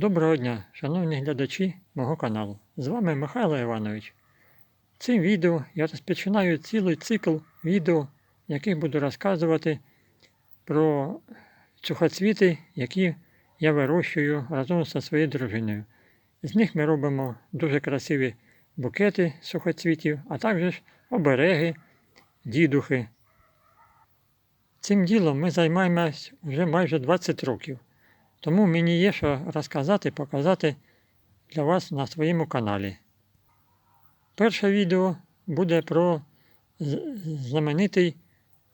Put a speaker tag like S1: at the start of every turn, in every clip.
S1: Доброго дня, шановні глядачі мого каналу. З вами Михайло Іванович. Цим відео я розпочинаю цілий цикл відео, в яких буду розказувати про сухоцвіти, які я вирощую разом зі своєю дружиною. З них ми робимо дуже красиві букети сухоцвітів, а також обереги, дідухи. Цим ділом ми займаємось вже майже 20 років. Тому мені є що розказати, показати для вас на своєму каналі. Перше відео буде про знаменитий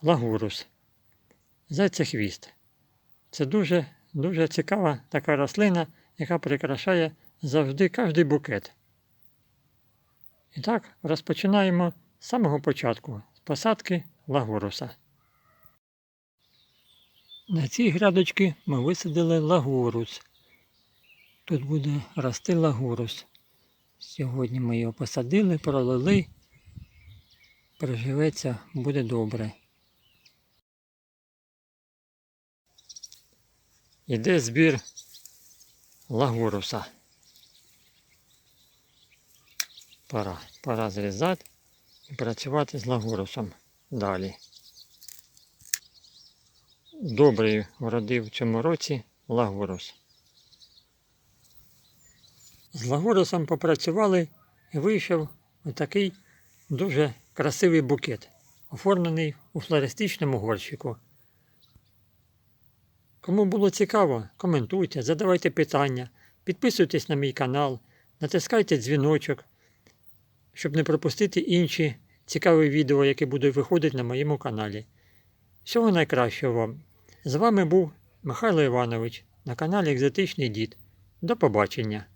S1: лагурус. Зайцехвіст. Це дуже, дуже цікава така рослина, яка прикрашає завжди кожний букет. І так, розпочинаємо з самого початку, з посадки лагуруса. На цій грядочці ми висадили лагурус. Тут буде рости лагурус. Сьогодні ми його посадили, пролили. Приживеться, буде добре. Іде збір лагуруса. Пора, пора зрізати і працювати з лагурусом далі. Добрий вродив в цьому році лагурус. З лагурусом попрацювали і вийшов отакий дуже красивий букет, оформлений у флористичному горщику. Кому було цікаво, коментуйте, задавайте питання, підписуйтесь на мій канал, натискайте дзвіночок, щоб не пропустити інші цікаві відео, які будуть виходити на моєму каналі. Всього найкращого вам! З вами був Михайло Іванович на каналі Екзотичний Дід. До побачення!